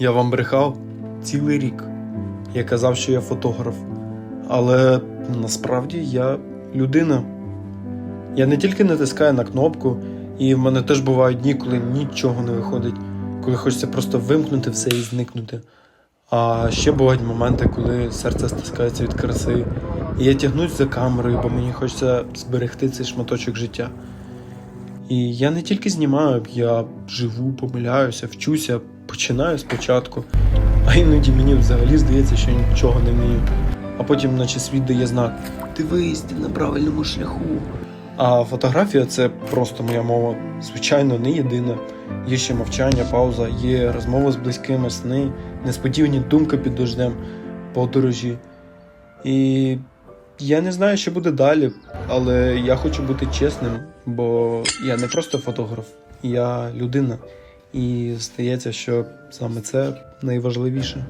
Я вам брехав цілий рік. Я казав, що я фотограф. Але насправді я людина. Я не тільки натискаю на кнопку, і в мене теж бувають дні, коли нічого не виходить, коли хочеться просто вимкнути все і зникнути. А ще бувають моменти, коли серце стискається від краси, і я тягнусь за камерою, бо мені хочеться зберегти цей шматочок життя. І я не тільки знімаю, я живу, помиляюся, вчуся, починаю спочатку, а іноді мені взагалі здається, що нічого не вмію. А потім, наче світ дає знак: дивись, ти на правильному шляху. А фотографія це просто моя мова. Звичайно, не єдина. Є ще мовчання, пауза, є розмова з близькими, сни, несподівані думки під дождем, подорожі. І я не знаю, що буде далі, але я хочу бути чесним, бо я не просто фотограф, я людина. І здається, що саме це найважливіше.